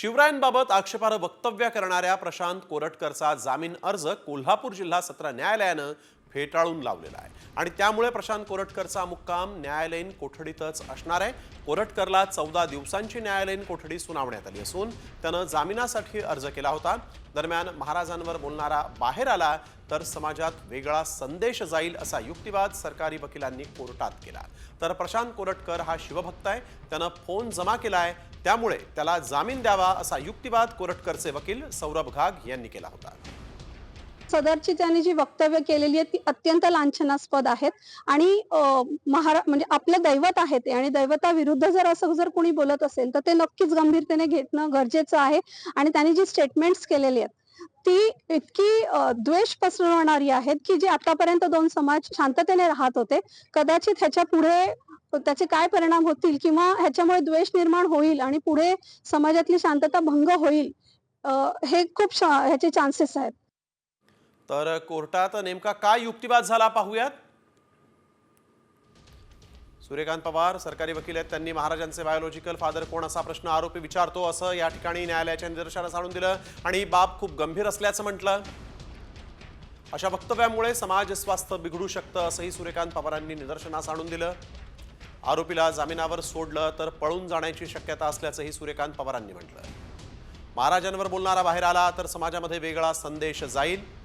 शिवरायांबाबत आक्षेपार्ह वक्तव्य करणाऱ्या प्रशांत कोरटकरचा जामीन अर्ज कोल्हापूर जिल्हा सत्र न्यायालयानं फेटाळून लावलेला आहे. आणि त्यामुळे प्रशांत कोरटकरचा मुक्काम न्यायालयीन कोठडीतच असणार आहे. कोरटकरला चौदा दिवसांची न्यायालयीन कोठडी सुनावण्यात आली असून त्यानं जामिनासाठी अर्ज केला होता. दरम्यान महाराजांवर बोलणारा बाहेर आला तर समाजात वेगळा संदेश जाईल असा युक्तिवाद सरकारी वकिलांनी कोर्टात केला. तर प्रशांत कोरटकर हा शिवभक्त आहे. त्यानं फोन जमा केला आहे त्यामुळे त्याला जामीन द्यावा असा युक्तिवाद कोरटकरचे वकील सौरभ घाग यांनी केला होता. सदरची त्यांनी जी वक्तव्य केलेली आहेत ती अत्यंत लांछनास्पद आहेत. आणि महारा म्हणजे आपलं दैवत आहे ते आणि दैवताविरुद्ध जर असं जर कोणी बोलत असेल तर ते नक्कीच गंभीरतेने घेणं गरजेचं आहे. आणि त्यांनी जी स्टेटमेंट्स केलेली आहेत ती इतकी द्वेष पसरवणारी आहेत की जे आतापर्यंत दोन समाज शांततेने राहत होते कदाचित ह्याच्या पुढे त्याचे काय परिणाम होतील किंवा ह्याच्यामुळे द्वेष निर्माण होईल आणि पुढे समाजातली शांतता भंग होईल हे खूप ह्याचे चान्सेस आहेत. तर कोर्टात नेमका काय युक्तिवाद झाला पाहूयात. सूर्यकांत पवार सरकारी वकील आहेत त्यांनी महाराजांचे बायोलॉजिकल फादर कोण असा प्रश्न आरोपी विचारतो असं या ठिकाणी न्यायालयाच्या निदर्शनास आणून दिलं. आणि ही बाब खूप गंभीर असल्याचं म्हटलं. अशा वक्तव्यामुळे समाज स्वास्थ्य बिघडू शकतं असंही सूर्यकांत पवारांनी निदर्शनास आणून दिलं. आरोपीला जामिनावर सोडलं तर पळून जाण्याची शक्यता असल्याचंही सूर्यकांत पवारांनी म्हटलं. महाराजांवर बोलणारा बाहेर आला तर समाजामध्ये वेगळा संदेश जाईल.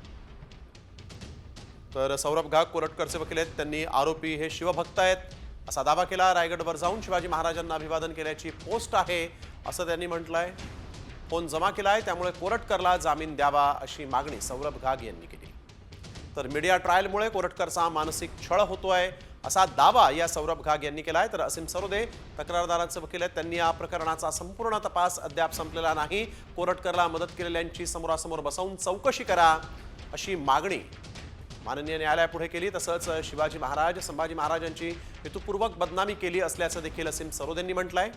तर सौरभ घाग कोरटकरचे वकील आहेत. त्यांनी आरोपी हे शिवभक्त आहेत. असा दावा केला. रायगडवर जाऊन शिवाजी महाराजांना अभिवादन केल्याची पोस्ट आहे असं त्यांनी म्हटलंय. फोन जमा केला आहे त्यामुळे कोरटकरला जामीन द्यावा अशी मागणी सौरभ घाग यांनी केली. तर मीडिया ट्रायलमुळे कोरटकरचा मानसिक छळ होतोय असा दावा या सौरभ घाग यांनी केला आहे तर असीम सरोदे तक्रारदारांचे वकील आहेत. त्यांनी या प्रकरणाचा संपूर्ण तपास अद्याप संपलेला नाही. कोरटकरला मदत केलेल्यांची समोरासमोर बसवून चौकशी करा अशी मागणी माननीय न्यायालयापुढे केली तसंच शिवाजी महाराज संभाजी महाराजांची हेतुपूर्वक बदनामी केली असल्याचं देखील असीम सरोदेंनी आहे